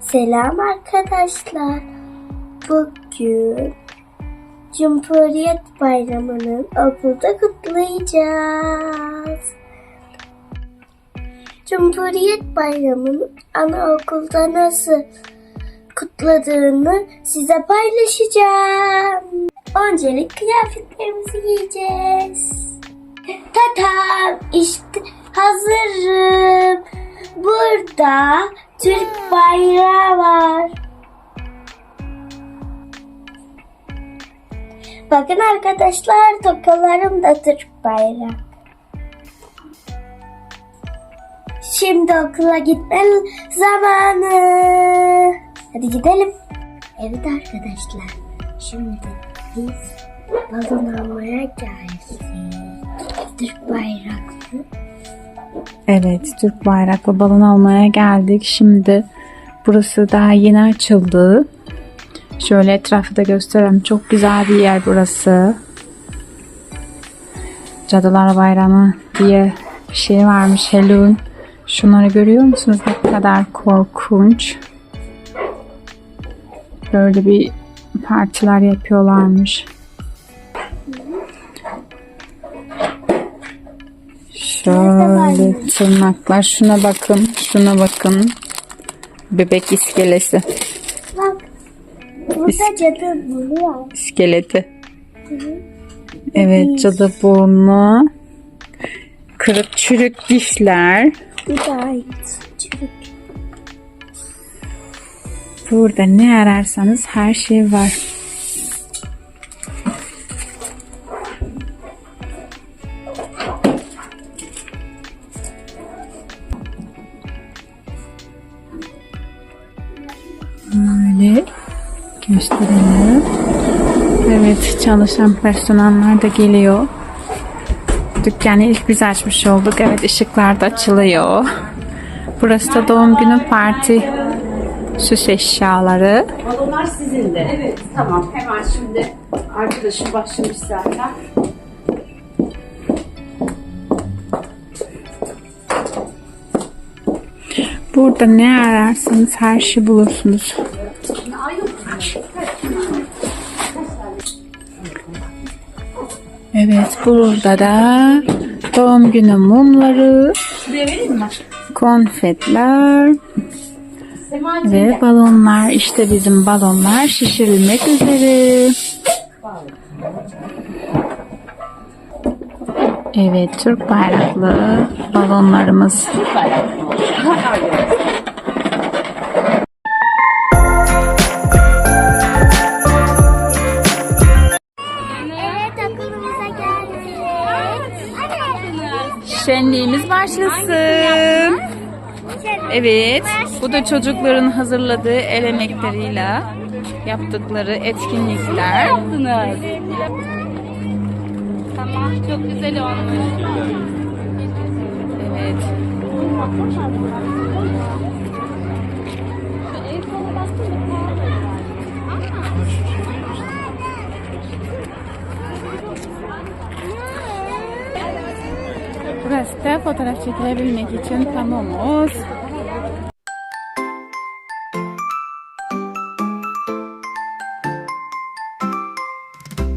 Selam arkadaşlar. Bugün Cumhuriyet Bayramı'nı okulda kutlayacağız. Cumhuriyet Bayramı'nı anaokulda nasıl kutladığını size paylaşacağım. Öncelik kıyafetlerimizi giyeceğiz. Tatam işte hazırım. Burada Türk bayrağı var. Bakın arkadaşlar tokalarım da Türk bayrağı. Şimdi okula gitme zamanı. Hadi gidelim. Evet arkadaşlar. Şimdi biz balon almaya geldik. Türk bayraklı. Evet, Türk bayraklı balon almaya geldik. Şimdi burası daha yeni açıldı. Şöyle etrafı da göstereyim. Çok güzel bir yer burası. Cadılar Bayramı diye bir şey varmış. Halloween. Şunları görüyor musunuz? Ne kadar korkunç. Böyle bir partiler yapıyorlarmış. Şöyle tırnaklar. Şuna bakın. Şuna bakın. Bebek iskelesi. Bak. Burada cadı var. İskeleti. Evet cadı burnu. Kırık çürük dişler. Çürük. Burada ne ararsanız her şey var. Böyle gösterelim. Evet çalışan personeller de geliyor. Dükkanı ilk biz açmış olduk. Evet ışıklar da açılıyor. Burası da doğum günü parti süs eşyaları. Balonlar sizin de. Evet tamam hemen şimdi arkadaşım başlamış zaten. Burada ne ararsanız her şey bulursunuz. Evet burada da doğum günü mumları, konfetler ve balonlar. İşte bizim balonlar şişirilmek üzere. Evet Türk bayraklı balonlarımız. Şenliğimiz başlasın. Evet, bu da çocukların hazırladığı el emekleriyle yaptıkları etkinlikler. Tamam, çok güzel olmuş. Evet.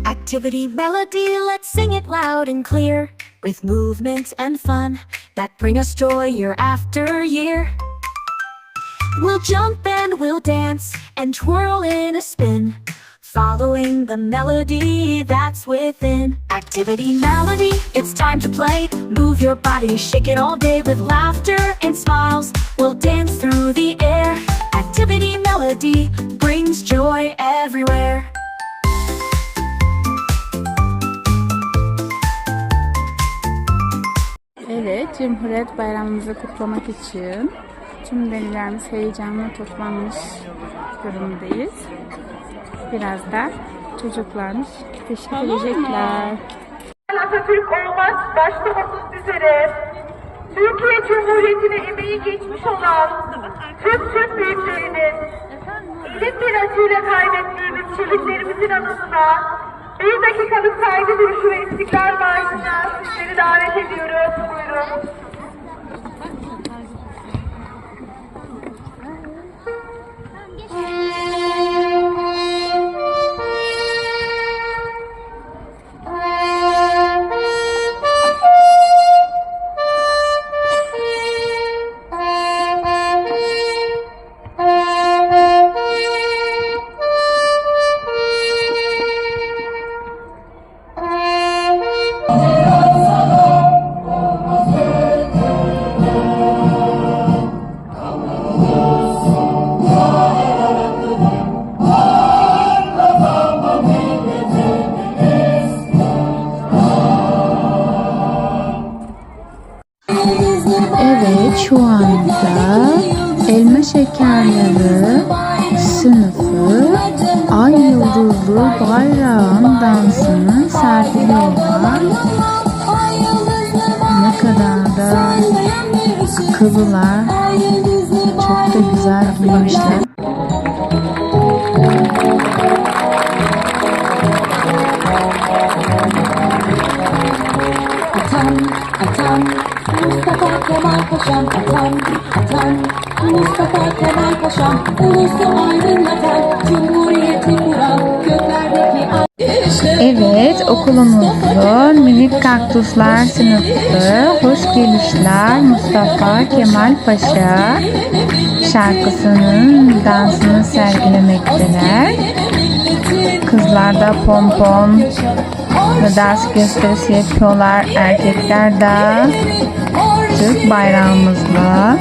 Activity melody, let's sing it loud and clear. With movement and fun that bring us joy year after year. We'll jump and we'll dance and twirl in a spin. Following the melody that's within. Activity melody, it's time to play. Move your body, shake it all day with laughter and smiles. We'll dance through the air. Activity melody brings joy everywhere. Evet, Cumhuriyet Bayramımızı kutlamak için tüm velilerimiz heyecanla toplanmış durumdayız. Biraz da çocuklarımız teşvik edecekler. Atatürk olmak başta olmak üzere Türkiye Cumhuriyeti'ne emeği geçmiş olan tüm Türk büyüklerinin ilim mirasıyla kaybettiğimiz şehitlerimizin anısına bir dakikalık saygı duruşu ve istiklal marşına sizleri davet ediyoruz. Buyurun. Şu anda elma şekerleri sınıfı ay yıldızlı bayrağın dansını sergiliyorlar. Ne kadar da akıllılar. Çok da güzel giymişler. Atam, Paşam atam, atam, Mustafa Kemal Paşam ulusu aydınlatan, cumhuriyeti kuran, göklerdeki. Evet, okulumuzun minik kaktüsler sınıfı hoş gelişler Mustafa Kemal Paşa şarkısının dansını sergilemekteler. Kızlar da pompon ve dans gösterisi yapıyorlar. Erkekler de Türk bayrağımızla.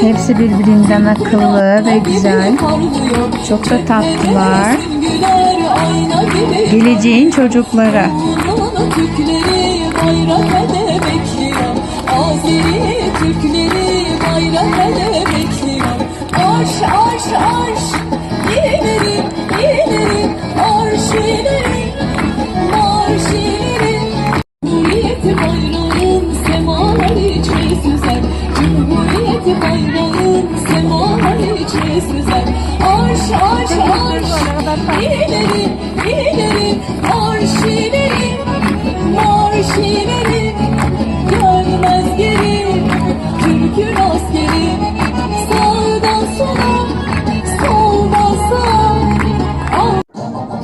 Hepsi birbirinden akıllı ve güzel. Çok da tatlılar. Geleceğin çocukları. Türkleri bayrak ele bekliyor. Azeri Türkleri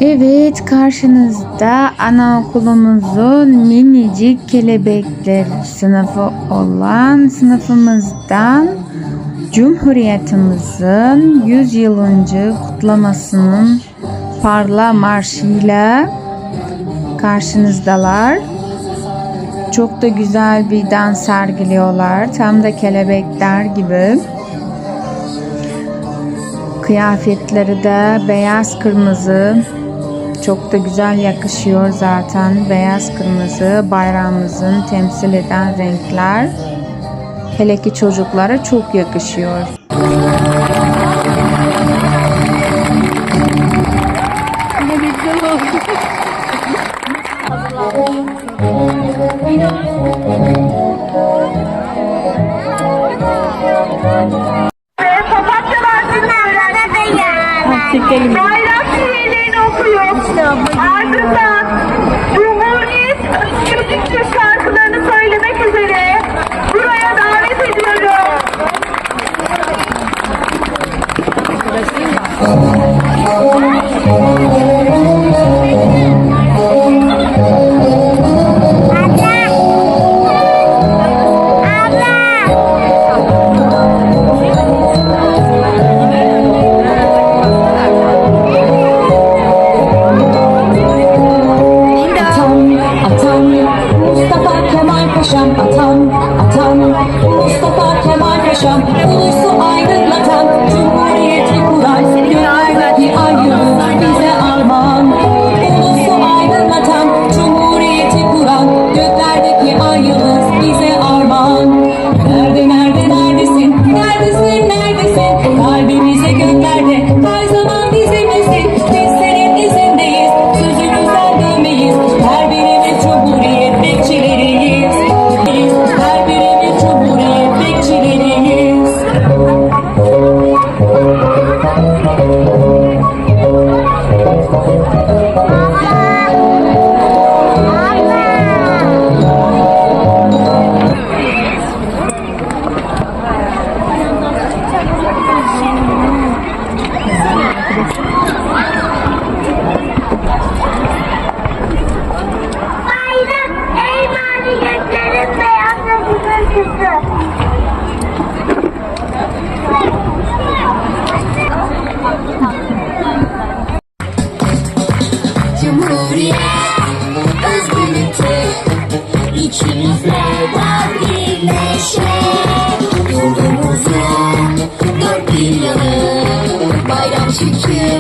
Evet karşınızda anaokulumuzun minicik kelebekler sınıfı olan sınıfımızdan Cumhuriyetimizin 100 yılıncı kutlamasının parla marşıyla karşınızdalar. Çok da güzel bir dans sergiliyorlar. Tam da kelebekler gibi. Kıyafetleri de beyaz kırmızı. Çok da güzel yakışıyor zaten. Beyaz kırmızı bayrağımızın temsil eden renkler. Hele ki çocuklara çok yakışıyor. Ve papatyalar dinliyorlar. Bayrak şiirlerini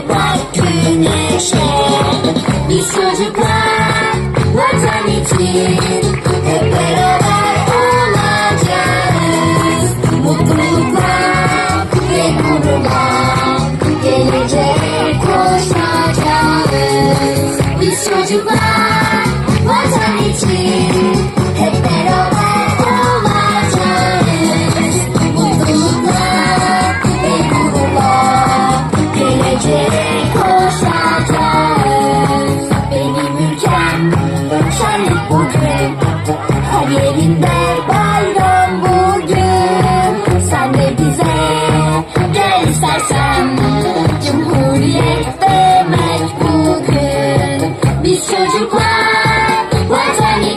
bak güneşe Biz çocuklar vatan için Hep beraber olacağız Mutluluklar ve gururla Geleceğe koşacağız Biz çocuklar çocuklar vatan için